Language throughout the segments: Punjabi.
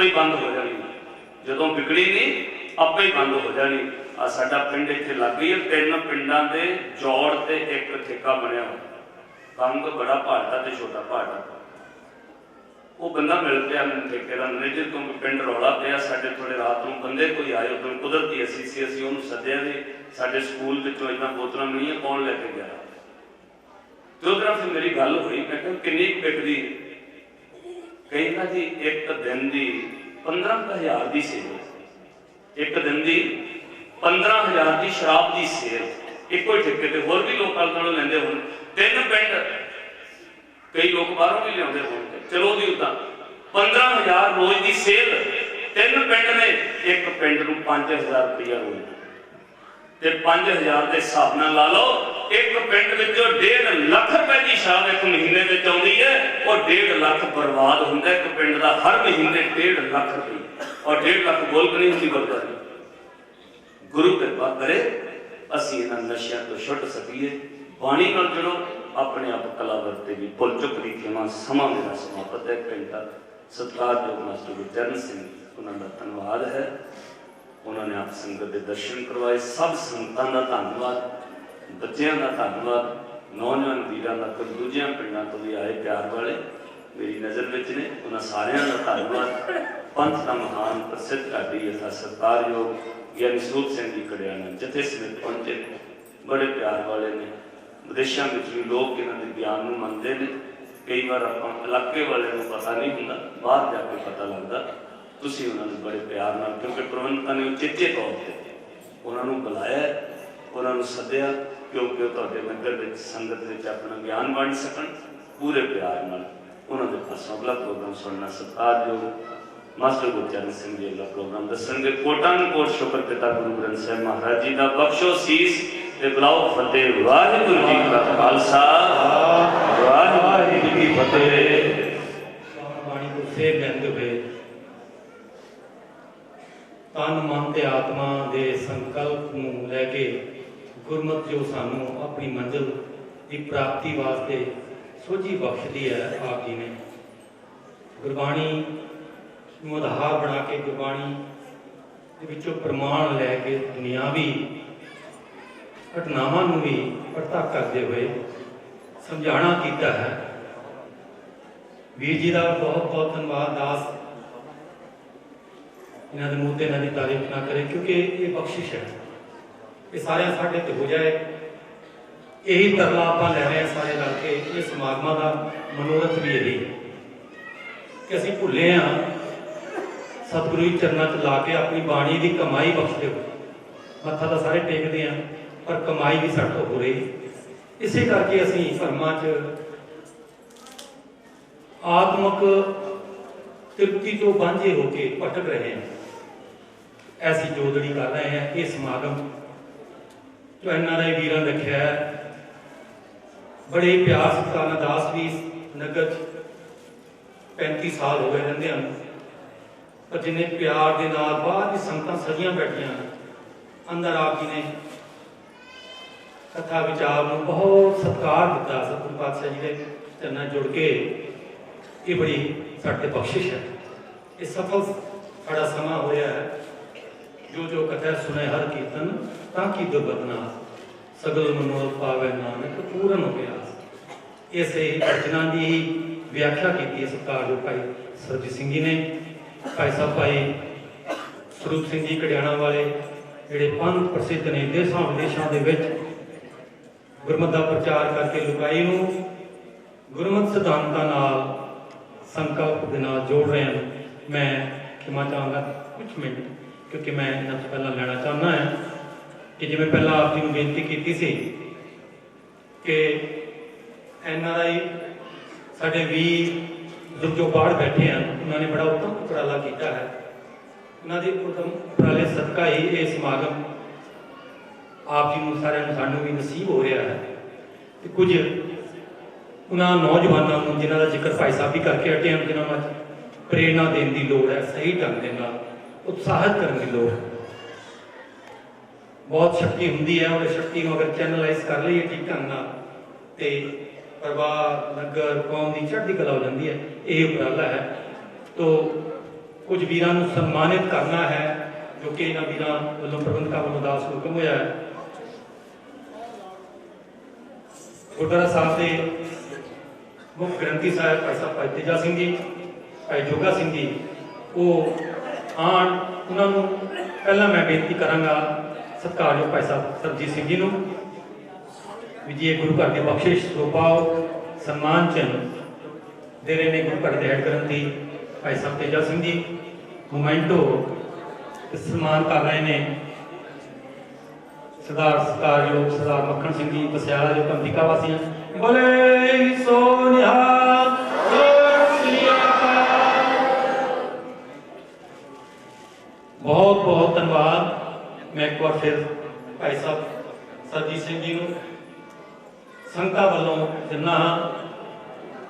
ਆਪੇ ਹੀ ਬੰਦ ਹੋ ਜਾਣੀ। ਜਦੋਂ ਵਿਗੜੀ ਨਹੀਂ, ਆਪੇ ਹੀ ਬੰਦ ਹੋ ਜਾਣੀ। ਆ ਸਾਡਾ ਪਿੰਡ ਇੱਥੇ ਲੱਗ ਗਈ ਤਿੰਨ ਪਿੰਡਾਂ ਦੇ ਜੋੜ ਤੇ ਇੱਕ ਠੇਕਾ ਬਣਿਆ ਹੋਇਆ। ਕੰਮ ਤਾਂ ਬੜਾ ਭਾਰਤਾ ਤੇ ਛੋਟਾ ਭਾਰਤਾ ਉਹ ਬੰਦਾ ਮਿਲ ਪਿਆ ਮੈਨੂੰ ਠੇਕੇ ਦਾ। ਮੈਨੇਜਰ ਤੋਂ ਪਿੰਡ ਰੌਲਾ ਪਿਆ। ਸਾਡੇ ਥੋੜੇ ਰਾਤ ਨੂੰ ਬੰਦੇ ਕੋਈ ਆਏ, ਉਦੋਂ ਕੁਦਰਤੀ ਅਸੀਂ ਸੀ, ਅਸੀਂ ਉਹਨੂੰ ਸੱਦਿਆ ਵੀ ਸਾਡੇ ਸਕੂਲ ਵਿੱਚੋਂ ਇਦਾਂ ਬੋਤਲਾਂ ਮਿਲੀਆਂ, ਕੌਣ ਲੈ ਕੇ ਗਿਆ? ਤੇ ਉਹਦੇ ਫਿਰ ਮੇਰੀ ਗੱਲ ਹੋਈ? ਮੈਂ ਕਿਹਾ ਕਿੰਨੀ ਵਿਕਦੀ ਕਹਿੰਦਾ ਜੀ ਇੱਕ ਦਿਨ ਦੀ 15000 ਦੀ ਸੇਲ ਇੱਕ ਦਿਨ ਦੀ 15000 ਦੀ ਸ਼ਰਾਬ ਦੀ ਸੇਲ। ਇੱਕੋ ਹੀ ਠੇਕੇ ਤੇ ਹੋਰ ਵੀ ਲੋਕ ਕੱਲ ਲੈਂਦੇ ਹੋਣ। ਤਿੰਨ ਪਿੰਡ ਕਈ ਲੋਕ ਬਾਹਰੋਂ ਵੀ ਲਿਆਉਂਦੇ ਹੋਣਗੇ ਚਲੋ ਦੀ ਉਦਾਂ। 15000 ਰੋਜ਼ ਦੀ ਸੇਲ। ਤਿੰਨ ਪਿੰਡ ਨੇ। ਇੱਕ ਪਿੰਡ ਨੂੰ 5000 ਰੁਪਇਆ ਰੋਜ਼। ਤੇ 5000 ਦੇ ਹਿਸਾਬ ਨਾਲ ਲਾ ਲਓ। ਇੱਕ ਪਿੰਡ ਵਿੱਚੋਂ 1.5 ਲੱਖ ਰੁਪਏ ਦੀ ਸ਼ਰਾਬ ਇੱਕ ਮਹੀਨੇ ਵਿੱਚ ਆਉਂਦੀ ਹੈ। ਉਹ 1.5 ਲੱਖ ਬਰਬਾਦ ਹੁੰਦਾ। ਇੱਕ ਪਿੰਡ ਦਾ ਹਰ ਮਹੀਨੇ 1.5 ਲੱਖ ਰੁਪਏ। ਔਰ 1.5 ਲੱਖ ਗੋਲਕ ਨਹੀਂ ਹੁੰਦੀ ਬਰਬਾਦੀ। ਗੁਰੂ ਕਿਰਪਾ ਕਰੇ, ਅਸੀਂ ਇਹਨਾਂ ਨਸ਼ਿਆਂ ਤੋਂ ਛੁੱਟ ਸਕੀਏ। ਬਾਣੀ ਨਾਲ ਜੁੜੋ। ਆਪਣੇ ਆਪ ਕਲਾ ਵਰਤੇ ਵੀ ਭੁੱਲ ਚੁੱਕ ਦੀ ਖਿਮਾ ਸਮਾਂ ਮੇਰਾ ਸਮਾਪਤ ਹੈ। ਘੰਟਾ ਸਤਿਕਾਰਯੋਗ ਮਾਸਟਰ ਗੁਰਚਰਨ ਸਿੰਘ ਉਹਨਾਂ ਦਾ ਧੰਨਵਾਦ ਹੈ। ਉਹਨਾਂ ਨੇ ਆਪ ਸੰਗਤ ਦੇ ਦਰਸ਼ਨ ਕਰਵਾਏ, ਸਭ ਸੰਗਤਾਂ ਦਾ ਧੰਨਵਾਦ, ਬੱਚਿਆਂ ਦਾ ਧੰਨਵਾਦ, ਨੌਜਵਾਨ ਵੀਰਾਂ ਦਾ ਤੇ ਦੂਜਿਆਂ ਪਿੰਡਾਂ ਤੋਂ ਵੀ ਆਏ ਪਿਆਰ ਵਾਲੇ, ਮੇਰੀ ਨਜ਼ਰ ਵਿੱਚ ਨੇ, ਉਹਨਾਂ ਸਾਰਿਆਂ ਦਾ ਧੰਨਵਾਦ। ਪੰਥ ਦਾ ਮਹਾਨ ਪ੍ਰਸਿੱਧ ਢਾਡੀ ਯਥਾ ਸਤਿਕਾਰਯੋਗ ਗਿਆਨੀ ਸਰੂਪ ਸਿੰਘ ਜੀ ਕੜਿਆਣਾ ਜਿੱਥੇ ਸਮੇਤ ਪਹੁੰਚੇ ਨੇ। ਬੜੇ ਪਿਆਰ ਵਾਲੇ ਨੇ। ਵਿਦੇਸ਼ਾਂ ਵਿੱਚ ਵੀ ਲੋਕ ਇਹਨਾਂ ਦੇ ਗਿਆਨ ਨੂੰ ਮੰਨਦੇ ਨੇ। ਕਈ ਵਾਰ ਆਪਾਂ ਇਲਾਕੇ ਵਾਲਿਆਂ ਨੂੰ ਪਤਾ ਨਹੀਂ ਹੁੰਦਾ, ਬਾਹਰ ਜਾ ਕੇ ਪਤਾ ਲੱਗਦਾ। ਤੁਸੀਂ ਉਹਨਾਂ ਨੂੰ ਬੜੇ ਪਿਆਰ ਨਾਲ, ਕਿਉਂਕਿ ਪ੍ਰਬੰਧਕਾਂ ਨੇ ਉਚੇਚੇ ਤੌਰ ਤੇ ਉਹਨਾਂ ਨੂੰ ਬੁਲਾਇਆ, ਉਹਨਾਂ ਨੂੰ ਸੱਦਿਆ, ਕਿਉਂਕਿ ਉਹ ਤੁਹਾਡੇ ਨਗਰ ਵਿੱਚ ਸੰਗਤ ਵਿੱਚ ਆਪਣਾ ਗਿਆਨ ਵੰਡ ਸਕਣ, ਪੂਰੇ ਪਿਆਰ ਨਾਲ। ਉਹਨਾਂ ਦੇ ਪਾਸੋਂ ਅਗਲਾ ਪ੍ਰੋਗਰਾਮ ਸੁਣਨਾ ਸਤਿਕਾਰਯੋਗ ਮਾਸਟਰ ਗੁਰਚਰਨ ਸਿੰਘ ਜੀ ਦਾ ਪ੍ਰੋਗਰਾਮ ਦੱਸਣਗੇ। ਕੋਟਾਂ ਕੋਟ ਸ਼ੁਕਰ ਪਿਤਾ ਗੁਰੂ ਗ੍ਰੰਥ ਸਾਹਿਬ ਮਹਾਰਾਜ ਜੀ ਦਾ ਬਖਸ਼ੋ ਸੀਸ ਤੇ ਬੁਲਾਓ ਫਤਿਹ। ਵਾਹਿਗੁਰੂ ਜੀ ਕਾ ਖਾਲਸਾ। ਵਾਹਿਗੁਰੂ ਜੀ ਕੀ ਫਤਿਹ। ਬਾਣੀ ਨੂੰ ਸੇਧ ਲੈਂਦੇ ਹੋਏ ਤਨ ਮਨ ਤੇ ਆਤਮਾ ਦੇ ਸੰਕਲਪ ਨੂੰ ਲੈ ਕੇ ਗੁਰਮਤਿ ਜੋ ਸਾਨੂੰ ਆਪਣੀ ਮੰਜ਼ਿਲ ਦੀ ਪ੍ਰਾਪਤੀ ਵਾਸਤੇ ਸੋਝੀ ਬਖਸ਼ਦੀ ਹੈ, ਆਪ ਜੀ ਨੇ। ਗੁਰਬਾਣੀ ਨੂੰ ਆਧਾਰ ਬਣਾ ਕੇ ਗੁਰਬਾਣੀ ਦੇ ਵਿੱਚੋਂ ਪ੍ਰਮਾਣ ਲੈ ਕੇ ਦੁਨਿਆਵੀ ਘਟਨਾਵਾਂ ਨੂੰ ਵੀ ਪ੍ਰਤੱਖ ਕਰਦੇ ਹੋਏ ਸਮਝਾਣਾ ਕੀਤਾ ਹੈ। ਵੀਰ ਜੀ ਦਾ ਬਹੁਤ ਬਹੁਤ ਧੰਨਵਾਦ, ਦਾਸ ਇਹਨਾਂ ਦੇ ਮੂੰਹ ਤੇ ਇਹਨਾਂ ਦੀ ਤਾਰੀਫ ਨਾ ਕਰੇ, ਕਿਉਂਕਿ ਇਹ ਬਖਸ਼ਿਸ਼ ਹੈ। ਇਹ ਸਾਰਿਆਂ ਸਾਡੇ ਤੇ ਹੋ ਜਾਏ। ਇਹੀ ਤਰਲਾ ਆਪਾਂ ਲੈ ਰਹੇ ਹਾਂ ਸਾਰੇ ਰਲ ਕੇ ਇਹ ਸਮਾਗਮਾਂ ਦਾ ਮਨੋਰਥ ਵੀ ਇਹੀ ਕਿ ਅਸੀਂ ਭੁੱਲੇ ਹਾਂ। ਸਤਿਗੁਰੂ ਜੀ ਚਰਨਾਂ 'ਚ ਲਾ ਕੇ ਆਪਣੀ ਬਾਣੀ ਦੀ ਕਮਾਈ ਬਖਸ਼ ਦਿਓ ਮੱਥਾ ਤਾਂ ਸਾਰੇ ਟੇਕਦੇ ਆ ਪਰ ਕਮਾਈ ਵੀ ਸਾਡੇ ਤੋਂ ਹੋ ਰਹੀ ਇਸੇ ਕਰਕੇ ਅਸੀਂ ਧਰਮਾਂ 'ਚ ਆਤਮਕ ਤ੍ਰਿਪਤੀ ਤੋਂ ਵਾਂਝੇ ਹੋ ਕੇ ਭਟਕ ਰਹੇ ਹਾਂ। ਐਸੀ ਜੋਦੜੀ ਕਰ ਰਹੇ ਹਾਂ ਇਹ ਸਮਾਗਮ ਜੋ ਇਹਨਾਂ ਦੇ ਵੀਰਾਂ ਨੇ ਰੱਖਿਆ ਹੈ। ਬੜੇ ਪਿਆਰ ਸਤਿਕਾਰ ਦਾਸ ਵੀ ਨਗਰ 'ਚ 35 ਸਾਲ ਹੋ ਗਏ ਰਹਿੰਦੇ ਹਨ। ਪਰ ਜਿੰਨੇ ਪਿਆਰ ਦੇ ਨਾਲ ਬਾਹਰ ਦੀ ਸੰਗਤਾਂ ਸਦੀਆਂ ਬੈਠੀਆਂ ਅੰਦਰ ਆਪ ਜੀ ਨੇ ਕਥਾ ਵਿਚਾਰ ਨੂੰ ਬਹੁਤ ਸਤਿਕਾਰ ਦਿੱਤਾ ਸਤਿਗੁਰੂ ਪਾਤਸ਼ਾਹ ਜੀ ਦੇ ਚਰਨਾਂ ਜੁੜ ਕੇ। ਇਹ ਬੜੀ ਸਾਡੇ ਬਖਸ਼ਿਸ਼ ਹੈ। ਇਹ ਸਫਲ ਸਾਡਾ ਸਮਾਂ ਹੋਇਆ ਹੈ। ਜੋ ਜੋ ਕਥਾ ਸੁਨੇ ਹਰ ਕੀਰਤਨ, ਤਾਂ ਕੀ ਦੁਰਬਦਨਾ ਸਗਲ ਮਨੋਰਥ ਪਾਵੇ ਨਾਨਕ, ਪੂਰਨ ਹੋ ਗਿਆ ਇਸੇ ਰਚਨਾ ਦੀ ਵਿਆਖਿਆ ਕੀਤੀ ਹੈ ਸਰਕਾਰ ਭਾਈ ਸਰਜੀਤ ਸਿੰਘ ਜੀ ਨੇ। ਭਾਈ ਸਾਹਿਬ, ਭਾਈ ਸਰੂਪ ਸਿੰਘ ਜੀ ਕੜਿਆਣਾ ਵਾਲੇ, ਜਿਹੜੇ ਪੰਥ ਪ੍ਰਸਿੱਧ ਨੇ ਦੇਸ਼ਾਂ ਵਿਦੇਸ਼ਾਂ ਦੇ ਵਿੱਚ, ਗੁਰਮਤਿ ਦਾ ਪ੍ਰਚਾਰ ਕਰਕੇ ਲੁਕਾਈ ਨੂੰ ਗੁਰਮਤਿ ਸਿਧਾਂਤਾਂ ਨਾਲ ਸੰਕਲਪ ਦੇ ਨਾਲ ਜੋੜ ਰਹੇ ਹਨ। ਮੈਂ ਖਿਮਾ ਚਾਹਾਂਗਾ ਕੁਝ ਮਿੰਟ। ਕਿਉਂਕਿ ਮੈਂ ਇਹਨਾਂ ਤੋਂ ਪਹਿਲਾਂ ਲੈਣਾ ਚਾਹੁੰਦਾ ਹਾਂ ਕਿ ਜਿਵੇਂ ਪਹਿਲਾਂ ਆਪ ਜੀ ਨੂੰ ਬੇਨਤੀ ਕੀਤੀ ਸੀ ਕਿ ਐਨਆਰਆਈ ਸਾਡੇ ਵੀਰ ਜੋ ਜੋ ਬਾਹਰ ਬੈਠੇ ਹਨ ਉਹਨਾਂ ਨੇ ਬੜਾ ਉੱਤਮ ਉਪਰਾਲਾ ਕੀਤਾ ਹੈ। ਉਹਨਾਂ ਦੇ ਉੱਤਮ ਉਪਰਾਲੇ ਸਦਕਾ ਹੀ ਇਹ ਸਮਾਗਮ ਆਪ ਜੀ ਨੂੰ ਸਾਰਿਆਂ ਨੂੰ ਸਾਨੂੰ ਵੀ ਨਸੀਬ ਹੋ ਰਿਹਾ ਹੈ। ਤੇ ਕੁਝ ਉਹਨਾਂ ਨੌਜਵਾਨਾਂ ਨੂੰ ਜਿਨ੍ਹਾਂ ਦਾ ਜ਼ਿਕਰ ਭਾਈ ਸਾਹਿਬ ਵੀ ਕਰਕੇ ਹਟੇ ਹਨ, ਜਿਨ੍ਹਾਂ ਨੂੰ ਪ੍ਰੇਰਣਾ ਦੇਣ ਦੀ ਲੋੜ ਹੈ, ਸਹੀ ਢੰਗ ਦੇ ਨਾਲ। ਉਤਸ਼ਾਹਿਤ ਕਰਨਗੇ ਲੋਕ ਬਹੁਤ ਸ਼ਕਤੀ ਹੁੰਦੀ ਹੈ ਉਹ ਸ਼ਕਤੀ ਨੂੰ ਅਗਰ ਚੈਨਲਾਈਜ਼ ਕਰ ਲਈਏ ਠੀਕ ਢੰਗ ਨਾਲ, ਤੇ ਪਰਿਵਾਰ, ਨਗਰ, ਕੌਮ ਦੀ ਚੜ੍ਹਦੀ ਕਲਾ ਹੋ ਜਾਂਦੀ ਹੈ। ਇਹ ਉਪਰਾਲਾ ਹੈ। ਤੋ ਕੁਝ ਵੀਰਾਂ ਨੂੰ ਸਨਮਾਨਿਤ ਕਰਨਾ ਹੈ, ਜੋ ਕਿ ਇਹਨਾਂ ਵੀਰਾਂ ਵੱਲੋਂ ਪ੍ਰਬੰਧਕਾਂ ਵੱਲੋਂ ਦਾਸ ਹੁਕਮ ਹੋਇਆ ਹੈ। ਗੁਰਦੁਆਰਾ ਸਾਹਿਬ ਦੇ ਮੁੱਖ ਗ੍ਰੰਥੀ ਸਾਹਿਬ, ਭਾਈ ਸਾਹਿਬ ਭਾਈ ਤੇਜਾ ਸਿੰਘ ਜੀ, ਭਾਈ ਜੋਗਾ ਸਿੰਘ ਜੀ, ਉਹ ਆਣ, ਉਹਨਾਂ ਨੂੰ ਪਹਿਲਾਂ ਮੈਂ ਬੇਨਤੀ ਕਰਾਂਗਾ ਸਤਿਕਾਰਯੋਗ ਭਾਈ ਸਾਹਿਬ ਸਰਜੀਤ ਸਿੰਘ ਜੀ ਨੂੰ, ਵੀ ਜੀ ਗੁਰੂ ਘਰ ਦੀ ਬਖਸ਼ਿਸ਼ ਰੂਪਾਓ ਸਨਮਾਨ ਚਿੰਨ੍ਹ ਦੇ ਰਹੇ ਨੇ ਗੁਰੂ ਘਰ ਦੇ ਹੈਡ ਗ੍ਰੰਥੀ ਭਾਈ ਸਾਹਿਬ ਤੇਜਾ ਸਿੰਘ ਜੀ, ਮੋਮੈਂਟੋ ਸਨਮਾਨ ਕਰ ਰਹੇ ਨੇ ਸਰਦਾਰ ਸਤਿਕਾਰਯੋਗ ਸਰਦਾਰ ਮੱਖਣ ਸਿੰਘ ਜੀ ਪਸਿਆਲਾ ਜੋ ਕੰਦਿਕਾ ਵਾਸੀਆਂ। ਬੋਲੇ ਸੋ ਨਿਹਾਲ ਬਹੁਤ ਬਹੁਤ ਧੰਨਵਾਦ। ਮੈਂ ਇੱਕ ਵਾਰ ਫਿਰ ਭਾਈ ਸਾਹਿਬ ਸਰਜੀਤ ਸਿੰਘ ਜੀ ਨੂੰ, ਸੰਗਤਾਂ ਵੱਲੋਂ ਦਿੰਦਾ ਹਾਂ।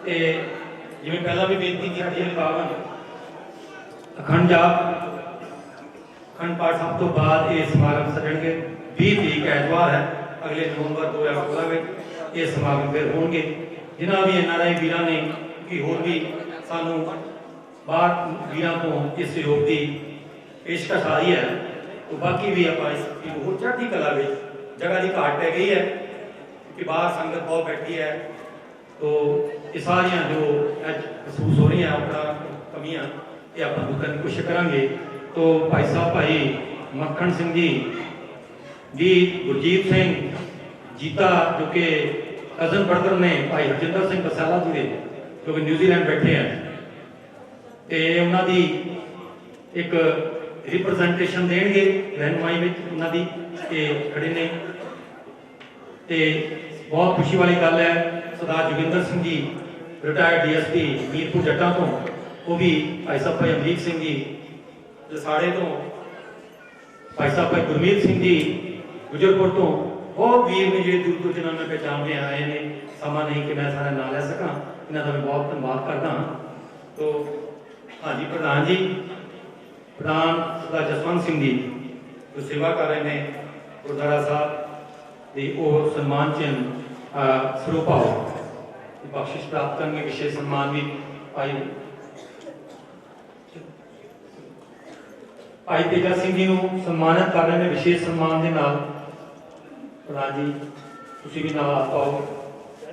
ਤੇ ਜਿਵੇਂ ਪਹਿਲਾਂ ਵੀ ਬੇਨਤੀ ਕੀਤੀ ਹੈ, ਪਾਵਨ ਅਖੰਡ ਜਾਪ, ਅਖੰਡ ਪਾਠ ਸਾਹਿਬ ਤੋਂ ਬਾਅਦ ਇਹ ਸਮਾਗਮ ਸੱਜਣਗੇ। 20 ਤਰੀਕ ਐਤਵਾਰ ਹੈ, ਅਗਲੇ ਨਵੰਬਰ 2016 ਵਿੱਚ ਇਹ ਸਮਾਗਮ ਫਿਰ ਹੋਣਗੇ। ਜਿਨ੍ਹਾਂ ਵੀ ਐਨਆਰਆਈ ਵੀਰਾਂ ਨੇ ਕਿ ਹੋਰ ਵੀ ਸਾਨੂੰ ਬਾਹਰ ਵੀਰਾਂ ਤੋਂ ਇਸ ਸਹਿਯੋਗ ਦੀ ਪੇਸ਼ਕਸ਼ ਆ ਹੈ, ਉਹ ਬਾਕੀ ਵੀ ਆਪਾਂ ਇਸ ਦੀ ਹੋਰ ਚੜ੍ਹਦੀ ਕਲਾ ਵਿੱਚ ਜਗ੍ਹਾ ਦੀ ਘਾਟ ਪੈ ਗਈ ਹੈ ਕਿ ਬਾਹਰ ਸੰਗਤ ਬਹੁਤ ਬੈਠੀ ਹੈ। ਤੋ ਇਹ ਸਾਰੀਆਂ ਜੋ ਮਹਿਸੂਸ ਹੋ ਰਹੀਆਂ ਆਪਣਾ ਕਮੀਆਂ, ਇਹ ਆਪਾਂ ਦੂਰ ਕਰਨ ਦੀ ਕੋਸ਼ਿਸ਼ ਕਰਾਂਗੇ। ਤੋ ਭਾਈ ਸਾਹਿਬ, ਭਾਈ ਮੱਖਣ ਸਿੰਘ ਜੀ ਜੀ ਗੁਰਜੀਤ ਸਿੰਘ ਜੀਤਾ, ਜੋ ਕਿ ਕਜ਼ਨ ਬਰਦਰ ਨੇ ਭਾਈ ਹਰਜਿੰਦਰ ਸਿੰਘ ਬਸਾਲਾ ਜੀ ਦੇ, ਜੋ ਕਿ ਨਿਊਜ਼ੀਲੈਂਡ ਬੈਠੇ ਆ ਤੇ ਉਹਨਾਂ ਦੀ ਇੱਕ ਰਿਪਰੈਜ਼ੈਂਟੇਸ਼ਨ ਦੇਣਗੇ ਰਹਿਨਮਾਈ ਵਿੱਚ ਉਹਨਾਂ ਦੀ ਇਹ ਖੜੇ ਨੇ। ਤੇ ਬਹੁਤ ਖੁਸ਼ੀ ਵਾਲੀ ਗੱਲ ਹੈ, ਸਰਦਾਰ ਜੋਗਿੰਦਰ ਸਿੰਘ ਜੀ ਰਿਟਾਇਰਡ ਡੀਐਸਪੀ ਮੀਰਪੁਰ ਜੱਟਾਂ ਤੋਂ, ਉਹ ਵੀ ਭਾਈ ਸਾਹਿਬ ਭਾਈ ਅਮਰੀਕ ਸਿੰਘ ਜੀ ਲਸਾੜੇ ਤੋਂ, ਭਾਈ ਸਾਹਿਬ ਭਾਈ ਗੁਰਮੀਤ ਸਿੰਘ ਜੀ, ਗੁਜਰਪੁਰ ਤੋਂ, ਬਹੁਤ ਵੀਰ ਨੇ ਜਿਹੜੇ ਦੂਰ ਦੂਰ ਜਿਨ੍ਹਾਂ ਨੂੰ ਮੈਂ ਪਹਿਚਾਣਦੇ ਆਏ ਨੇ। ਸਮਾਂ ਨਹੀਂ ਕਿ ਮੈਂ ਸਾਰਾ ਨਾਂ ਲੈ ਸਕਾਂ, ਇਹਨਾਂ ਦਾ ਮੈਂ ਬਹੁਤ ਧੰਨਵਾਦ ਕਰਦਾ ਹਾਂ। ਤੋ, ਹਾਂਜੀ, ਪ੍ਰਧਾਨ ਜੀ ਪ੍ਰਧਾਨ ਸਰਦਾਰ ਜਸਵੰਤ ਸਿੰਘ ਜੀ ਜੋ ਸੇਵਾ ਕਰ ਰਹੇ ਨੇ, ਗੁਰਦੁਆਰਾ ਸਾਹਿਬ ਦੀ ਉਹ ਸਨਮਾਨ ਚਿੰਨ੍ਹ ਸਰੂਪਾਓ ਬਖਸ਼ਿਸ਼ ਪ੍ਰਾਪਤ ਕਰਨਗੇ, ਵਿਸ਼ੇਸ਼ ਸਨਮਾਨ ਵੀ ਭਾਈ ਭਾਈ ਤੇਜਾ ਸਿੰਘ ਜੀ ਨੂੰ ਸਨਮਾਨਿਤ ਕਰ ਰਹੇ ਨੇ, ਵਿਸ਼ੇਸ਼ ਸਨਮਾਨ ਦੇ ਨਾਲ। ਪ੍ਰਧਾਨ ਜੀ, ਤੁਸੀਂ ਵੀ ਨਾਲ ਆਓ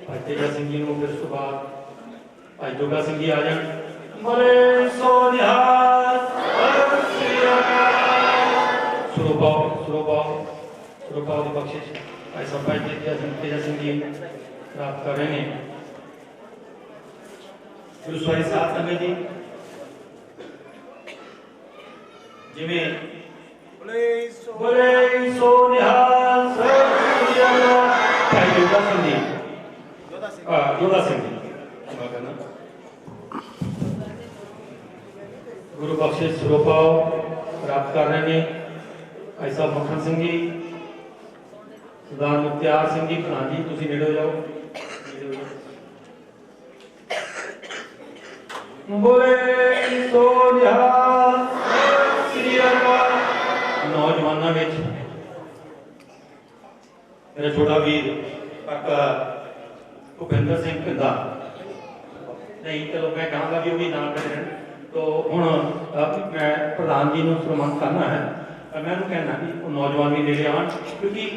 ਭਾਈ ਤੇਜਾ ਸਿੰਘ ਜੀ ਨੂੰ ਫਿਰ ਉਸ ਤੋਂ ਬਾਅਦ ਭਾਈ ਜੋਗਾ ਸਿੰਘ ਜੀ ਆ ਜਾਣ। ਬੋਲੇ ਸੋ ਨਿਹਾਲ ਸਤਿ ਸ੍ਰੀ ਅਕਾਲ ਸਰੂਪਾਓ ਸਰੂਪਾਓ ਸਰੂਪਾਓ ਦੀ ਬਖਸ਼ਿਸ਼ ਭਾਈ ਸਾਹਿਬ ਭਾਈ ਤੇਜਾ ਸਿੰਘ ਤੇਜਾ ਸਿੰਘ ਜੀ ਪ੍ਰਾਪਤ ਕਰ ਰਹੇ ਨੇ ਗੁਰੂ ਸਵਾਰੀ ਸਾਹਿਬ ਸੰਗਤ ਜੀ ਜਿਵੇਂ ਬੋਲੇ ਸੋ ਬੋਲੇ ਸੋ ਨਿਹਾਲ ਸਤਿ ਸ੍ਰੀ ਅਕਾਲ ਭਾਈ ਜੋਗਾ ਸਿੰਘ ਜੀ ਜੋਦਾ ਸਿੰਘ ਗੁਰੂ ਬਖਸ਼ਿਸ਼ ਸਰੂਪਾਓ ਪ੍ਰਾਪਤ ਕਰ ਰਹੇ ਨੇ ਭਾਈ ਸਾਹਿਬ ਮੱਖਣ ਸਿੰਘ ਜੀ, ਸਰਦਾਰ ਮੁਖਤਿਆਰ ਸਿੰਘ ਜੀ ਪ੍ਰਧਾਨ ਜੀ, ਤੁਸੀਂ ਨੇੜੇ ਜਾਓ। ਬੋਲੇ ਸੋ ਨਿਹਾਲ ਸ੍ਰੀ ਅਕਾਲ। ਨੌਜਵਾਨਾਂ ਵਿੱਚ ਮੇਰਾ ਛੋਟਾ ਵੀਰ, ਕਾਕਾ ਭੁਪਿੰਦਰ ਸਿੰਘ ਪਿੰਦਾ। ਨਹੀਂ, ਚਲੋ ਮੈਂ ਕਹਾਂਗਾ ਵੀ ਉਹ ਵੀ ਨਾਮ ਕਰਨ ਤੋ ਹੁਣ ਮੈਂ ਪ੍ਰਧਾਨ ਜੀ ਨੂੰ ਸਨਮਾਨ ਕਰਨਾ ਹੈ। ਮੈਂ ਉਹਨੂੰ ਕਹਿਣਾ ਕਿ ਉਹ ਨੌਜਵਾਨ ਵੀ ਨੇੜੇ ਆਉਣ, ਕਿਉਂਕਿ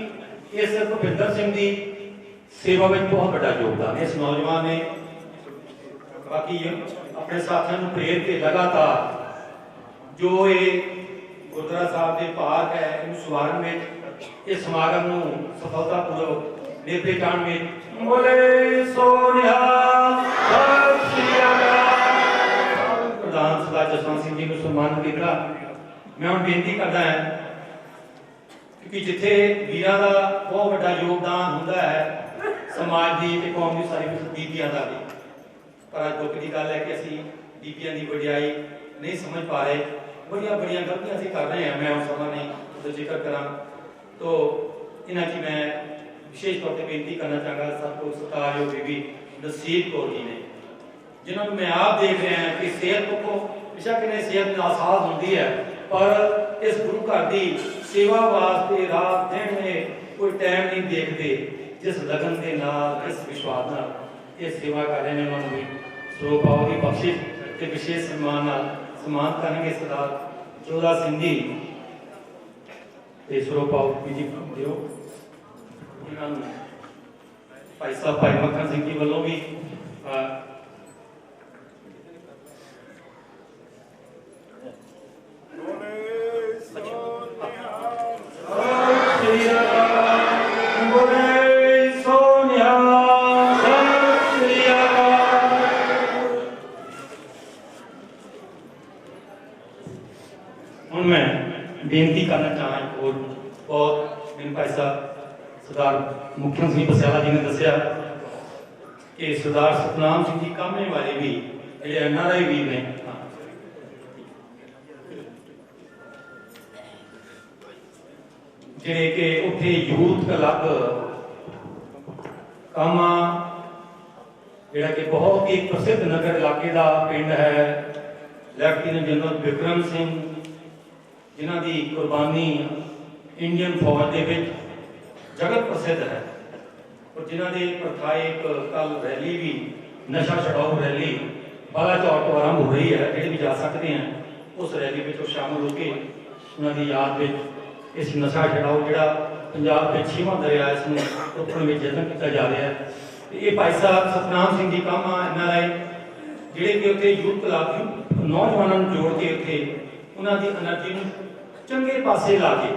ਇਸ ਭੁਪਿੰਦਰ ਸਿੰਘ ਦੀ ਸੇਵਾ ਵਿੱਚ ਬਹੁਤ ਵੱਡਾ ਯੋਗਦਾਨ ਹੈ। ਇਸ ਨੌਜਵਾਨ ਨੇ ਬਾਕੀ ਆਪਣੇ ਸਾਥੀਆਂ ਨੂੰ ਪ੍ਰੇਰਿਤ ਕੇ ਲਗਾਤਾਰ ਜੋ ਇਹ ਗੁਰਦੁਆਰਾ ਸਾਹਿਬ ਦੇ ਪਾਰਕ ਹੈ, ਇਹਨੂੰ ਸਵਾਰਨ ਵਿੱਚ ਇਸ ਸਮਾਗਮ ਨੂੰ ਸਫਲਤਾਪੂਰਵਕ ਨੇਪਰੇ ਜਾਣ ਵਿੱਚ ਬੋਲੇ ਸੋ ਸਤਿ ਪ੍ਰਧਾਨ ਜਸਵੰਤ ਸਿੰਘ ਜੀ ਨੂੰ ਸਨਮਾਨ ਕੀਤਾ। ਮੈਂ ਹੁਣ ਬੇਨਤੀ ਕਰਦਾ ਹਾਂ ਕਿਉਂਕਿ ਜਿੱਥੇ ਵੀਰਾਂ ਦਾ ਬਹੁਤ ਵੱਡਾ ਯੋਗਦਾਨ ਹੁੰਦਾ ਹੈ, ਸਮਾਜ ਦੀ ਤੇ ਕੌਮ ਦੀ ਸਾਰੀ ਬੀਬੀਆਂ ਦਾ ਵੀ। ਪਰ ਅੱਜ ਦੁੱਖ ਦੀ ਗੱਲ ਹੈ ਕਿ ਅਸੀਂ ਬੀਬੀਆਂ ਦੀ ਵਡਿਆਈ ਨਹੀਂ ਸਮਝ ਪਾ ਰਹੇ। ਬੜੀਆਂ ਬੜੀਆਂ ਗਲਤੀਆਂ ਅਸੀਂ ਕਰ ਰਹੇ ਹਾਂ। ਮੈਂ ਉਸ ਸਮਾਂ ਨਹੀਂ ਉਹਦਾ ਜ਼ਿਕਰ ਕਰਾਂ। ਤੋ ਇਹਨਾਂ ਕੀ ਮੈਂ ਵਿਸ਼ੇਸ਼ ਤੌਰ ਤੇ ਬੇਨਤੀ ਕਰਨਾ ਚਾਹਾਂਗਾ ਸਭ ਤੋਂ ਸਤਿਕਾਰਯੋਗ ਬੀਬੀ ਨਸੀਬ ਕੌਰ ਜੀ ਨੇ, ਜਿਨ੍ਹਾਂ ਨੂੰ ਮੈਂ ਆਪ ਦੇਖ ਰਿਹਾ ਹਾਂ ਕਿ ਸਿਹਤ ਪੱਖੋਂ ਬਿਸ਼ੱਕ ਨੇ ਸਿਹਤ ਨਾਸਾਜ਼ ਹੁੰਦੀ ਹੈ, ਪਰ ਇਸ ਗੁਰੂ ਘਰ ਦੀ ਸੇਵਾ ਵਾਸਤੇ ਰਾਤ ਦਿਨ ਨੇ ਕੋਈ ਟਾਈਮ ਨਹੀਂ ਦੇਖਦੇ, ਜਿਸ ਲਗਨ ਦੇ ਨਾਲ ਇਸ ਵਿਸ਼ਵਾਸ ਨਾਲ ਇਹ ਸੇਵਾ ਕਰ ਰਹੇ ਨੇ ਉਹਨਾਂ ਨੂੰ ਵੀ। ਸਰੋਪਾਉ ਦੀ ਬਖਸ਼ਿਸ਼ ਤੇ ਵਿਸ਼ੇਸ਼ ਸਨਮਾਨ ਨਾਲ ਸਨਮਾਨ ਕਰਨਗੇ ਸਰਦਾਰ ਚੋਦਾ ਸਿੰਘ ਜੀ। ਤੇ ਸਰੋਪਾਉ ਵੀ ਜੀ ਦਿਓ। ਇਹਨਾਂ ਨੂੰ ਭਾਈ ਸਾਹਿਬ ਭਾਈ ਮੱਖਣ ਸਿੰਘ ਜੀ ਵੱਲੋਂ ਵੀ ਅਹ, ਬੋਲੇ ਸੋ ਨਿਹਾਲ ਸ੍ਰੀ ਅਕਾਲ ਬੋਲੇ ਸੋਨਿਆ ਸਤਿ ਸ੍ਰੀ ਅਕਾਲ ਹੁਣ ਮੈਂ ਬੇਨਤੀ ਕਰਨਾ ਚਾਹਾਂ ਇੱਕ ਹੋਰ ਬਹੁਤ ਮੈਨੂੰ ਭਾਈ ਸਾਹਿਬ ਸਰਦਾਰ ਮੁਖੀ ਸਿੰਘ ਬਸਿਆਲਾ ਜੀ ਨੇ ਦੱਸਿਆ ਕਿ ਸਰਦਾਰ ਸਤਨਾਮ ਸਿੰਘ ਜੀ ਕਾਮੇ ਵਾਲੇ ਵੀ, ਜਿਹੜੇ ਐਨਆਰਆਈ ਵੀਰ ਨੇ। ਜਿਹੜੇ ਕਿ ਉੱਥੇ ਯੂਥ ਕਲੱਬ, ਕਾਮਾ, ਜਿਹੜਾ ਕਿ ਬਹੁਤ ਹੀ ਪ੍ਰਸਿੱਧ ਨਗਰ ਇਲਾਕੇ ਦਾ ਪਿੰਡ ਹੈ, ਲੈਫਟੀਨੈਂਟ ਜਨਰਲ ਵਿਕਰਮ ਸਿੰਘ, ਜਿਨ੍ਹਾਂ ਦੀ ਕੁਰਬਾਨੀ ਇੰਡੀਅਨ ਫੌਜ ਦੇ ਵਿੱਚ ਜਗਤ ਪ੍ਰਸਿੱਧ ਹੈ। ਔਰ ਜਿਨ੍ਹਾਂ ਦੇ ਪ੍ਰਥਾਏ ਇੱਕ ਕੱਲ ਰੈਲੀ ਵੀ ਨਸ਼ਾ ਛਡਾਓ ਰੈਲੀ, ਬਾਲਾ ਚੌਕ ਤੋਂ ਆਰੰਭ ਹੋ ਰਹੀ ਹੈ, ਜਿਹੜੇ ਵੀ ਜਾ ਸਕਦੇ ਆ ਉਸ ਰੈਲੀ ਵਿੱਚ ਸ਼ਾਮਲ ਹੋ ਕੇ ਉਹਨਾਂ ਦੀ ਯਾਦ ਵਿੱਚ ਇਸ ਨਸ਼ਾ ਛਡਾਓ ਜਿਹੜਾ ਪੰਜਾਬ ਦੇ ਛੇਵਾਂ ਦਰਿਆ ਇਸ ਨੂੰ ਰੋਕਣ ਵਿੱਚ ਯਤਨ ਕੀਤਾ ਜਾ ਰਿਹਾ ਹੈ। ਇਹ ਭਾਈ ਸਾਹਿਬ ਸਤਨਾਮ ਸਿੰਘ ਜੀ ਕਾਮਾ ਐਨਆਰਆਈ ਜਿਹੜੇ ਕਿ ਉੱਥੇ ਯੂਥ ਕਲੱਬ ਨੌਜਵਾਨਾਂ ਨੂੰ ਜੋੜ ਕੇ ਉੱਥੇ ਉਹਨਾਂ ਦੀ એનર્ਜੀ ਨੂੰ ਚੰਗੇ ਪਾਸੇ ਲਾ ਕੇ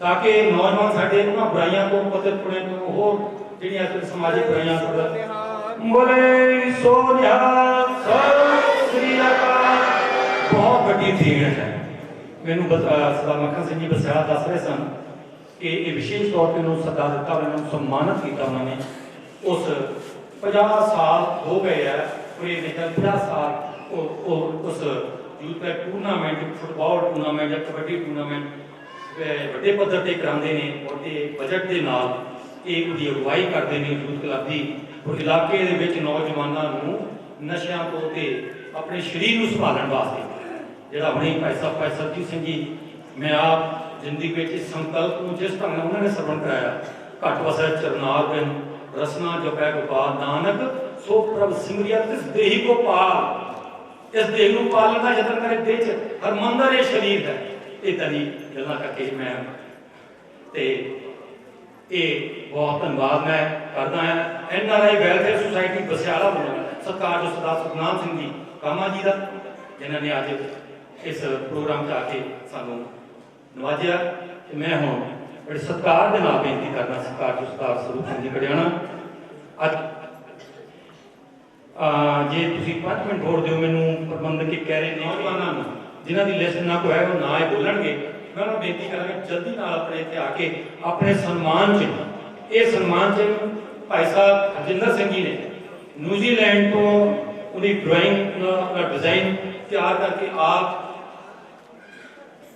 ਤਾਂ ਕਿ ਨੌਜਵਾਨ ਸਾਡੇ ਉਹਨਾਂ ਬੁਰਾਈਆਂ ਤੋਂ ਪਤਰ ਤੋਂ ਹੋਰ ਜਿਹੜੀਆਂ ਅੱਜ ਸਮਾਜਿਕ ਬੁਰਾਈਆਂ ਤੋਂ ਬੋਲੇ ਸੋਨਿਆ ਸਤਿ ਸ੍ਰੀ ਅਕਾਲ। ਬਹੁਤ ਵੱਡੀ ਦੇਣ ਹੈ। ਮੈਨੂੰ ਸਰਦਾਰ ਮੱਖਣ ਸਿੰਘ ਜੀ ਬਸਿਆਲਾ ਦੱਸ ਰਹੇ ਸਨ ਕਿ ਇਹ ਵਿਸ਼ੇਸ਼ ਤੌਰ ਤੇ ਉਹਨੂੰ ਸੱਦਾ ਦਿੱਤਾ ਉਹਨਾਂ ਨੂੰ ਸਨਮਾਨਿਤ ਕੀਤਾ ਉਹਨਾਂ ਨੇ। ਉਸ 50 ਸਾਲ ਹੋ ਗਏ ਆ ਪੂਰੇ ਦੇ 50 ਸਾਲ ਉਹ ਉਸ ਯੂਥ ਦਾ ਟੂਰਨਾਮੈਂਟ ਫੁੱਟਬਾਲ ਟੂਰਨਾਮੈਂਟ ਜਾਂ ਕਬੱਡੀ ਟੂਰਨਾਮੈਂਟ ਵੱਡੇ ਪੱਧਰ ਤੇ ਕਰਾਉਂਦੇ ਨੇ ਵੱਡੇ ਬਜਟ ਦੇ ਨਾਲ ਇਹ ਉਹਦੀ ਅਗਵਾਈ ਕਰਦੇ ਨੇ ਯੂਥ ਕਲੱਬ ਦੀ। ਔਰ ਇਲਾਕੇ ਦੇ ਵਿੱਚ ਨੌਜਵਾਨਾਂ ਨੂੰ ਨਸ਼ਿਆਂ ਤੋਂ ਤੇ ਆਪਣੇ ਸਰੀਰ ਨੂੰ ਸੰਭਾਲਣ ਵਾਸਤੇ। ਜਿਹੜਾ ਹੁਣੇ ਭਾਈ ਸਾਹਿਬ, ਭਾਈ ਸਿੰਘ ਜੀ, ਮੈਂ ਆਪ ਜ਼ਿੰਦਗੀ ਵਿੱਚ ਇਸ ਸੰਕਲਪ ਨੂੰ ਜਿਸ ਢੰਗ ਉਹਨਾਂ ਨੇ ਸਰਵਣ ਕਰਾਇਆ, ਘੱਟ ਵਸੈ ਚਰਨਾਰ ਬਿਨ ਰਸਨਾ ਜਪੈ ਗੋਪਾਲ ਨਾਨਕ, ਸੋ ਪ੍ਰਭ ਸਿਮਰਿਆ ਤਿਸ ਦੇਹੀ ਕੋ ਪਾਲ ਇਸ ਦੇਹ ਨੂੰ ਪਾਲਣ ਦਾ ਯਤਨ ਕਰੇ ਦੇਹ ਚ ਹਰਮੰਦਰ ਇਹ ਸਰੀਰ ਹੈ ਇਹ ਤਨੀ ਗੱਲਾਂ ਕਰਕੇ ਮੈਂ ਤੇ ਇਹ ਬਹੁਤ ਧੰਨਵਾਦ ਮੈਂ ਕਰਦਾ ਹਾਂ। N R I welfare society Basiala ਵੱਲੋਂ ਸਰਕਾਰ ਜੋ ਸਰਦਾਰ ਸਤਨਾਮ ਸਿੰਘ ਜੀ, ਕਾਮਾ ਜੀ ਦਾ, ਜਿਨ੍ਹਾਂ ਨੇ ਅੱਜ ਇਸ ਪ੍ਰੋਗਰਾਮ 'ਚ ਆ ਕੇ ਸਾਨੂੰ ਨਵਾਜਿਆ, ਤੇ ਮੈਂ ਹੁਣ ਬੜੇ ਸਤਿਕਾਰ ਦੇ ਨਾਲ ਬੇਨਤੀ ਕਰਨਾ ਸਰਕਾਰ ਜੋ ਸਰਦਾਰ ਸਰੂਪ ਸਿੰਘ ਜੀ ਕੜਿਆਣਾ ਅੱਜ ਜੇ ਤੁਸੀਂ 5 ਮਿੰਟ ਹੋਰ ਦਿਓ, ਮੈਨੂੰ ਪ੍ਰਬੰਧਕ ਕਹਿ ਰਹੇ ਨੇ ਨੌਜਵਾਨਾਂ ਨੂੰ, ਜਿਨ੍ਹਾਂ ਦੀ ਲਿਸਟ ਨਾ ਕੋਈ ਹੈ ਉਹ ਨਾ ਹੀ ਬੋਲਣਗੇ। ਮੈਂ ਉਹਨਾਂ ਨੂੰ ਬੇਨਤੀ ਕਰਾਂਗਾ ਜਲਦੀ ਨਾਲ ਆਪਣੇ ਇੱਥੇ ਆ ਕੇ ਆਪਣੇ ਸਨਮਾਨ ਚ ਇਹ ਸਨਮਾਨ ਚ ਭਾਈ ਸਾਹਿਬ ਹਰਜਿੰਦਰ ਸਿੰਘ ਜੀ ਨੇ। ਨਿਊਜ਼ੀਲੈਂਡ ਤੋਂ ਉਹਦੀ ਡਰਾਇੰਗ ਦਾ ਡਿਜ਼ਾਈਨ ਤਿਆਰ ਕਰਕੇ ਆਪ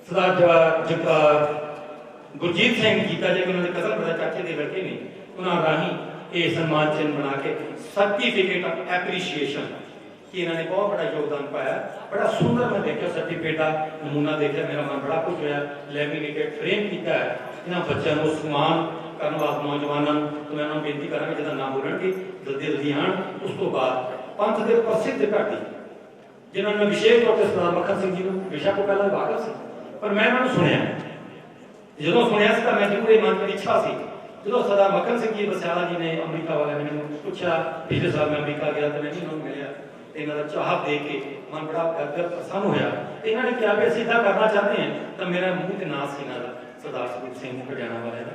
ਸਰਦਾਰ ਗੁਰਜੀਤ ਸਿੰਘ ਜੀਤਾ ਜੀ ਉਹਨਾਂ ਦੇ ਕਜ਼ਨ ਬੜਾ ਚਾਚੇ ਦੇ ਲੜਕੇ ਨੇ, ਉਹਨਾਂ ਰਾਹੀਂ ਇਹ ਸਨਮਾਨ ਚਿੰਨ੍ਹ ਬਣਾ ਕੇ ਸਰਟੀਫਿਕੇਟ ਆਫ ਐਪਰੀਸ਼ੀਏਸ਼ਨ ਕਿ ਇਹਨਾਂ ਨੇ ਬਹੁਤ ਬੜਾ ਯੋਗਦਾਨ ਪਾਇਆ। ਬੜਾ ਸੁੰਦਰ ਮੈਂ ਦੇਖਿਆ ਸਰਟੀਫਿਕੇਟ ਦਾ ਨਮੂਨਾ ਦੇਖਿਆ, ਮੇਰਾ ਮਨ ਬੜਾ ਖੁਸ਼ ਹੋਇਆ। ਲੈਮੀਨੇਟਡ ਫਰੇਮ ਕੀਤਾ ਹੈ। ਇਹਨਾਂ ਬੱਚਿਆਂ ਨੂੰ ਸਨਮਾਨ ਕਰਨ ਵਾਸਤੇ ਨੌਜਵਾਨਾਂ ਨੂੰ ਤੇ ਮੈਂ ਉਹਨਾਂ ਨੂੰ ਬੇਨਤੀ ਕਰਾਂਗਾ ਜਿਹਦਾ ਨਾਮ ਬੋਲਣਗੇ ਜਲਦੀ ਜਲਦੀ ਆਣ। ਉਸ ਤੋਂ ਬਾਅਦ ਪੰਥ ਦੇ ਪ੍ਰਸਿੱਧ ਘਾਟੀ, ਜਿਨ੍ਹਾਂ ਨੇ ਵਿਸ਼ੇਸ਼ ਤੌਰ ਤੇ ਸਰਦਾਰ ਮੱਖਣ ਸਿੰਘ ਜੀ ਨੂੰ ਵਿਸ਼ਾ ਤੋਂ ਪਹਿਲਾਂ ਵਾਕਫ ਸੀ। ਪਰ ਮੈਂ ਇਹਨਾਂ ਨੂੰ ਸੁਣਿਆ। ਜਦੋਂ ਸੁਣਿਆ ਸੀ ਤਾਂ ਮੈਂ ਜ਼ਰੂਰ ਇਹ ਮਨ ਦੀ ਇੱਛਾ ਸੀ। ਜਦੋਂ ਸਰਦਾਰ ਮੱਖਣ ਸਿੰਘ ਜੀ ਬਸਿਆਲਾ ਜੀ ਨੇ ਅਮਰੀਕਾ ਵਾਲਿਆਂ ਨੇ ਮੈਨੂੰ ਪੁੱਛਿਆ, ਪਿਛਲੇ ਸਾਲ ਮੈਂ ਅਮਰੀਕਾ ਗਿਆ ਤੇ ਮੈਂ ਇਹਨਾਂ ਨੂੰ ਮਿਲਿਆ। ਤੇ ਇਹਨਾਂ ਦਾ ਚਾਹਤ ਦੇ ਕੇ ਮਨ ਬੜਾ ਗਦਗਦ ਪ੍ਰਸੰਨ ਹੋਇਆ। ਤੇ ਇਹਨਾਂ ਨੇ ਕਿਹਾ ਵੀ ਅਸੀਂ ਇਦਾਂ ਕਰਨਾ ਚਾਹੁੰਦੇ ਹਾਂ ਤਾਂ ਮੇਰਾ ਮੂੰਹ ਤੇ ਨਾਂ ਸੀ ਇਹਨਾਂ ਦਾ ਸਰਦਾਰ ਸਰੂਪ ਸਿੰਘ ਪਟਿਆਣਾ ਵਾਲਿਆਂ ਦਾ।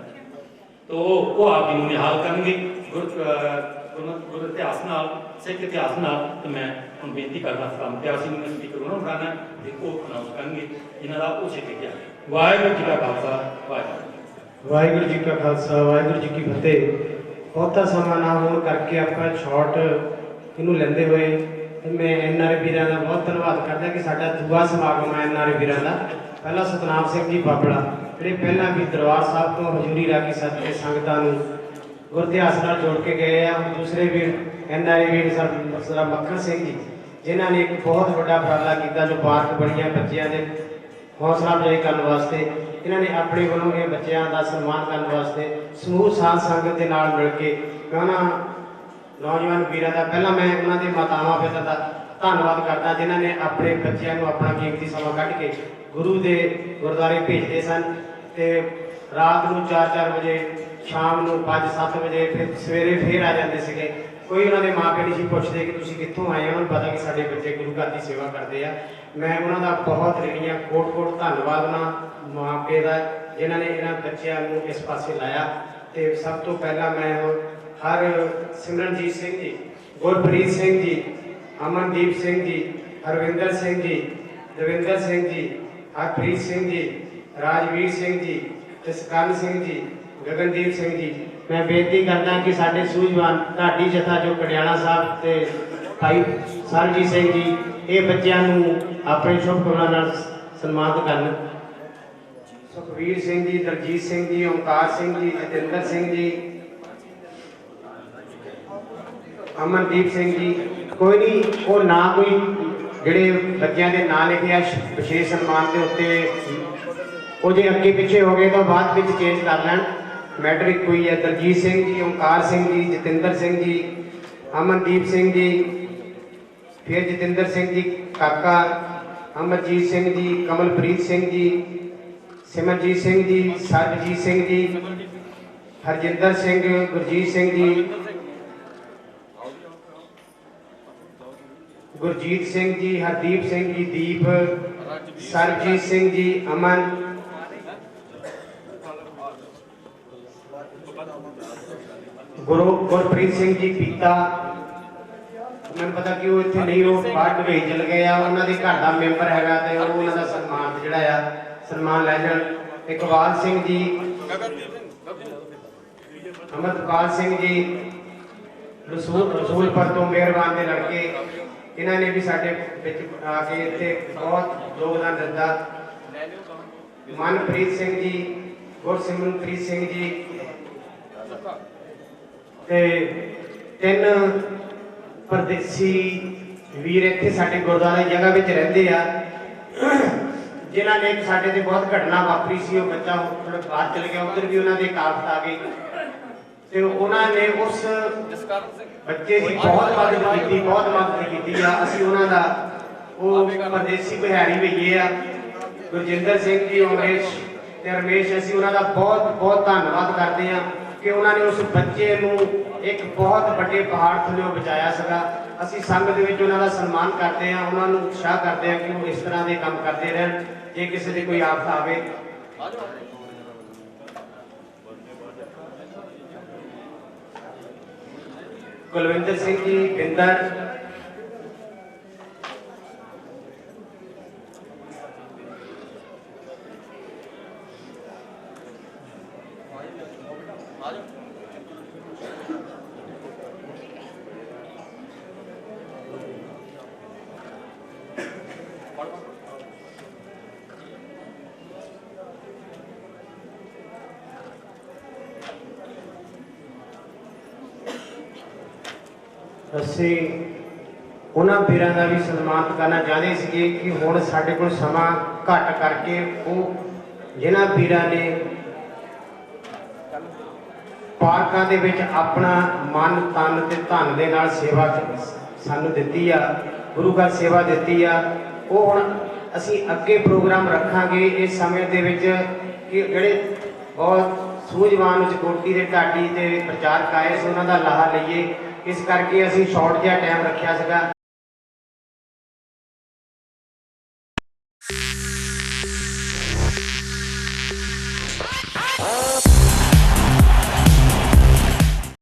ਤੋ ਉਹ ਆਪ ਜੀ ਨੂੰ ਨਿਹਾਲ ਕਰਨਗੇ ਗੁਰ ਇਤਿਹਾਸ ਨਾਲ ਸਿੱਖ ਇਤਿਹਾਸ ਨਾਲ ਤੇ ਮੈਂ ਹੁਣ ਬੇਨਤੀ ਕਰਨਾ ਸਲਾਮ ਪਿਆਰ ਸਿੰਘ ਨੂੰ ਸਪੀਕਰ ਉਹਨਾਂ ਨੂੰ ਬੁਲਾਉਣਾ ਤੇ ਉਹ ਅਨਾਉਂਸ ਕਰਨਗੇ ਇਹਨਾਂ ਦਾ ਉਹ ਸਿੱਖ ਗਿਆ ਵਾਹਿਗੁਰੂ ਜੀ ਕਾ ਖਾਲਸਾ। ਵਾਹਿਗੁਰੂ ਵਾਹਿਗੁਰੂ ਜੀ ਕਾ ਖਾਲਸਾ ਵਾਹਿਗੁਰੂ ਜੀ ਕੀ ਫਤਿਹ। ਬਹੁਤਾ ਸਮਾਂ ਨਾ ਹੋਣ ਕਰਕੇ ਆਪਾਂ ਸ਼ਾਰਟ ਇਹਨੂੰ ਲੈਂਦੇ ਹੋਏ ਤੇ ਮੈਂ ਐਨਆਰ ਵੀਰਾਂ ਦਾ ਬਹੁਤ ਧੰਨਵਾਦ ਕਰਦਾ ਕਿ ਸਾਡਾ ਦੂਆ ਸਮਾਗਮ ਹੈ ਐਨਆਰ ਵੀਰਾਂ ਦਾ। ਪਹਿਲਾ ਸਤਨਾਮ ਸਿੰਘ ਜੀ ਬਾਬੜਾ ਜਿਹੜੇ ਪਹਿਲਾਂ ਵੀ ਦਰਬਾਰ ਸਾਹਿਬ ਤੋਂ ਹਜ਼ੂਰੀ ਰਾਗੀ ਸੱਜੇ ਸੰਗਤਾਂ ਨੂੰ ਗੁਰਦਿਆਸ ਨਾਲ ਜੋੜ ਕੇ ਗਏ ਆ, ਦੂਸਰੇ ਵੀ ਐਨਆਰ ਵੀਰ ਸਰ ਮੱਖਣ ਸਿੰਘ ਜੀ, ਜਿਨ੍ਹਾਂ ਨੇ ਇੱਕ ਬਹੁਤ ਵੱਡਾ ਉਪਰਾਲਾ ਕੀਤਾ ਜੋ ਪਾਰਕ ਬਣੀਆਂ ਬੱਚਿਆਂ ਦੇ ਹੌਸਲਾ ਅਫਜ਼ਾਈ ਕਰਨ ਵਾਸਤੇ। ਇਹਨਾਂ ਨੇ ਆਪਣੇ ਵੱਲੋਂ ਇਹ ਬੱਚਿਆਂ ਦਾ ਸਨਮਾਨ ਕਰਨ ਵਾਸਤੇ ਸਮੂਹ ਸਾਧ ਸੰਗਤ ਦੇ ਨਾਲ ਮਿਲ ਕੇ ਉਹਨਾਂ ਨੌਜਵਾਨ ਵੀਰਾਂ ਦਾ, ਪਹਿਲਾਂ ਮੈਂ ਉਹਨਾਂ ਦੇ ਮਾਤਾਵਾਂ ਪਿਤਾ ਦਾ ਧੰਨਵਾਦ ਕਰਦਾ, ਜਿਨ੍ਹਾਂ ਨੇ ਆਪਣੇ ਬੱਚਿਆਂ ਨੂੰ ਆਪਣਾ ਕੀਮਤੀ ਸਮਾਂ ਕੱਢ ਕੇ ਗੁਰੂ ਦੇ ਗੁਰਦੁਆਰੇ ਭੇਜਦੇ ਸਨ ਤੇ ਰਾਤ ਨੂੰ 4-4 ਵਜੇ, ਸ਼ਾਮ ਨੂੰ 5-7 ਵਜੇ, ਫਿਰ ਸਵੇਰੇ ਫੇਰ ਆ ਜਾਂਦੇ ਸੀਗੇ। ਕੋਈ ਉਹਨਾਂ ਦੇ ਮਾਪੇ ਨਹੀਂ ਸੀ ਪੁੱਛਦੇ ਕਿ ਤੁਸੀਂ ਕਿੱਥੋਂ ਆਏ ਹੋ, ਉਹਨਾਂ ਨੂੰ ਪਤਾ ਕਿ ਸਾਡੇ ਬੱਚੇ ਗੁਰੂ ਘਰ ਦੀ ਸੇਵਾ ਕਰਦੇ ਆ। ਮੈਂ ਉਹਨਾਂ ਦਾ ਬਹੁਤ ਰਿਣੀਆਂ ਕੋਟ-ਕੋਟ ਧੰਨਵਾਦ ਉਹਨਾਂ ਮਾਪੇ ਦਾ, ਜਿਨ੍ਹਾਂ ਨੇ ਇਹਨਾਂ ਬੱਚਿਆਂ ਨੂੰ ਇਸ ਪਾਸੇ ਲਾਇਆ। ਤੇ ਸਭ ਤੋਂ ਪਹਿਲਾਂ ਮੈਂ ਹਰ ਸਿਮਰਨਜੀਤ ਸਿੰਘ ਜੀ ਗੁਰਪ੍ਰੀਤ ਸਿੰਘ ਜੀ ਅਮਨਦੀਪ ਸਿੰਘ ਜੀ ਹਰਵਿੰਦਰ ਸਿੰਘ ਜੀ ਦਵਿੰਦਰ ਸਿੰਘ ਜੀ ਹਰਪ੍ਰੀਤ ਸਿੰਘ ਜੀ ਰਾਜਵੀਰ ਸਿੰਘ ਜੀ ਜਸਕਰਨ ਸਿੰਘ ਜੀ ਗਗਨਦੀਪ ਸਿੰਘ ਜੀ ਮੈਂ ਬੇਨਤੀ ਕਰਦਾ ਕਿ ਸਾਡੇ ਸੂਝਵਾਨ ਢਾਡੀ ਜਥਾ ਜੋ ਕੜਿਆਲਾ ਸਾਹਿਬ ਤੇ ਭਾਈ ਸਰਜੀਤ ਸਿੰਘ ਜੀ ਇਹ ਬੱਚਿਆਂ ਨੂੰ ਆਪਣੇ ਸ਼ੁਭ ਨਾਲ ਸਨਮਾਨਿਤ ਕਰਨ ਸੁਖਵੀਰ ਸਿੰਘ ਜੀ ਦਰਜੀਤ ਸਿੰਘ ਜੀ ਓਮਕਾਰ ਸਿੰਘ ਜੀ ਜਤਿੰਦਰ ਸਿੰਘ ਜੀ ਅਮਨਦੀਪ ਸਿੰਘ ਜੀ ਕੋਈ ਨਹੀਂ ਉਹ ਨਾ ਕੋਈ ਜਿਹੜੇ ਬੱਚਿਆਂ ਦੇ ਨਾਂ ਲਿਖੇ ਆ ਸ਼- ਵਿਸ਼ੇਸ਼ ਸਨਮਾਨ ਦੇ ਉੱਤੇ ਉਹ ਜੇ ਅੱਗੇ ਪਿੱਛੇ ਹੋ ਗਏ ਤਾਂ ਬਾਅਦ ਵਿੱਚ ਚੇਂਜ ਕਰ ਲੈਣ ਮੈਟਰ ਕੋਈ ਹੈ ਦਲਜੀਤ ਸਿੰਘ ਜੀ ਓਮਕਾਰ ਸਿੰਘ ਜੀ ਜਤਿੰਦਰ ਸਿੰਘ ਜੀ ਅਮਨਦੀਪ ਸਿੰਘ ਜੀ ਫਿਰ ਜਤਿੰਦਰ ਸਿੰਘ ਜੀ ਕਾਕਾ ਅਮਰਜੀਤ ਸਿੰਘ ਜੀ ਕਮਲਪ੍ਰੀਤ ਸਿੰਘ ਜੀ ਸਿਮਰਜੀਤ ਸਿੰਘ ਜੀ ਸਰਬਜੀਤ ਸਿੰਘ ਜੀ ਹਰਜਿੰਦਰ ਸਿੰਘ ਗੁਰਜੀਤ ਸਿੰਘ ਜੀ ਗੁਰਜੀਤ ਸਿੰਘ ਜੀ, ਹਰਦੀਪ ਸਿੰਘ ਜੀ, ਦੀਪ ਸਰਬਜੀਤ ਸਿੰਘ ਜੀ, ਅਮਨ। ਗੁਰੂ ਗੁਰਪ੍ਰੀਤ ਸਿੰਘ ਜੀ ਪੀਤਾ। ਮੈਨੂੰ ਪਤਾ ਕਿ ਉਹ ਇੱਥੇ ਨਹੀਂ, ਉਹ ਬਾਹਰ ਦੁਬਈ ਚਲ ਗਏ ਆ। ਉਹਨਾਂ ਦੇ ਘਰ ਦਾ ਮੈਂਬਰ ਹੈਗਾ ਤੇ ਉਹ ਉਹਨਾਂ ਦਾ ਸਨਮਾਨ ਜਿਹੜਾ ਆ, ਸਨਮਾਨ ਲੈ ਜਾਣ। ਇਕਬਾਲ ਸਿੰਘ ਜੀ। ਅਮਰਪਾਲ ਸਿੰਘ ਜੀ। ਰਸੂਲ ਰਸੂਲਪੁਰ ਤੋਂ ਮਿਹਰਬਾਨ ਦੇ ਲੜਕੇ। ਇਹਨਾਂ ਨੇ ਵੀ ਸਾਡੇ ਵਿੱਚ ਆ ਕੇ ਇੱਥੇ ਬਹੁਤ ਯੋਗਦਾਨ ਦਿੱਤਾ ਮਨਪ੍ਰੀਤ ਸਿੰਘ ਜੀ, ਗੁਰਸਿਮਰਨਪ੍ਰੀਤ ਸਿੰਘ ਜੀ ਤੇ ਤਿੰਨ ਪਰਦੇਸੀ ਵੀਰ ਇੱਥੇ ਸਾਡੇ ਗੁਰਦੁਆਰੇ ਦੀ ਜਗ੍ਹਾ ਵਿੱਚ ਰਹਿੰਦੇ ਆ। ਜਿਨ੍ਹਾਂ ਨੇ ਸਾਡੇ ਤੇ ਬਹੁਤ ਘਟਨਾ ਵਾਪਰੀ ਸੀ, ਉਹ ਬੱਚਾ ਥੋੜਾ ਬਾਹਰ ਚਲ ਗਿਆ, ਉਧਰ ਵੀ ਉਹਨਾਂ ਦੇ ਕਾਫਤ ਆ ਗਈ ਤੇ ਉਹਨਾਂ ਨੇ ਉਸ ਬੱਚੇ ਦੀ ਬਹੁਤ ਮਦਦ ਕੀਤੀ, ਬਹੁਤ ਮਦਦ ਕੀਤੀ ਆ। ਅਸੀਂ ਉਹਨਾਂ ਦਾ ਉਹ ਪਰਦੇਸੀ ਬਿਹਾਰੀ ਭਈਏ ਆ, ਗੁਰਜਿੰਦਰ ਸਿੰਘ ਜੀ ਉਮੇਸ਼ ਤੇ ਰਮੇਸ਼, ਅਸੀਂ ਉਹਨਾਂ ਦਾ ਬਹੁਤ ਬਹੁਤ ਧੰਨਵਾਦ ਕਰਦੇ ਆ ਕਿ ਉਹਨਾਂ ਨੇ ਉਸ ਬੱਚੇ ਨੂੰ ਇੱਕ ਬਹੁਤ ਵੱਡੇ ਪਹਾੜ ਥੱਲੇੋਂ ਬਚਾਇਆ ਸੀਗਾ। ਅਸੀਂ ਸੰਘ ਦੇ ਵਿੱਚ ਉਹਨਾਂ ਦਾ ਸਨਮਾਨ ਕਰਦੇ ਆ ਉਹਨਾਂ ਨੂੰ ਉਤਸ਼ਾਹ ਕਰਦੇ ਆ ਕਿ ਉਹ ਇਸ ਤਰ੍ਹਾਂ ਦੇ ਕੰਮ ਕਰਦੇ ਰਹਿਣ, ਜੇ ਕਿਸੇ ਦੀ ਕੋਈ ਆਫਤ ਆਵੇ। ਕੁਲਵਿੰਦਰ ਸਿੰਘ ਜੀ ਬਿੰਦਰ ਅਸੀਂ ਉਹਨਾਂ ਵੀਰਾਂ ਦਾ ਵੀ ਸਨਮਾਨਿਤ ਕਰਨਾ ਚਾਹੁੰਦੇ ਸੀਗੇ ਕਿ ਹੁਣ ਸਾਡੇ ਕੋਲ ਸਮਾਂ ਘੱਟ ਕਰਕੇ ਉਹ ਜਿਨ੍ਹਾਂ ਵੀਰਾਂ ਨੇ ਪਾਰਕਾਂ ਦੇ ਵਿੱਚ ਆਪਣਾ ਮਨ, ਤਨ ਤੇ ਧਨ ਦੇ ਨਾਲ ਸੇਵਾ ਸਾਨੂੰ ਦਿੱਤੀ ਆ, ਗੁਰੂ ਘਰ ਸੇਵਾ ਦਿੱਤੀ ਆ, ਉਹ ਹੁਣ ਅਸੀਂ ਅੱਗੇ ਪ੍ਰੋਗਰਾਮ ਰੱਖਾਂਗੇ ਇਸ ਸਮੇਂ ਦੇ ਵਿੱਚ ਕਿ ਜਿਹੜੇ ਬਹੁਤ ਸੂਝਵਾਨ ਵਿੱਚ ਕੋਟੀ ਦੇ ਢਾਡੀ ਤੇ ਪ੍ਰਚਾਰਕ ਆਏ ਸੀ, ਉਹਨਾਂ ਦਾ ਲਾਹਾ ਲਈਏ। ਇਸ ਕਰਕੇ ਅਸੀਂ ਸ਼ਾਰਟ ਜਿਹਾ ਟਾਈਮ ਰੱਖਿਆ ਸੀਗਾ। you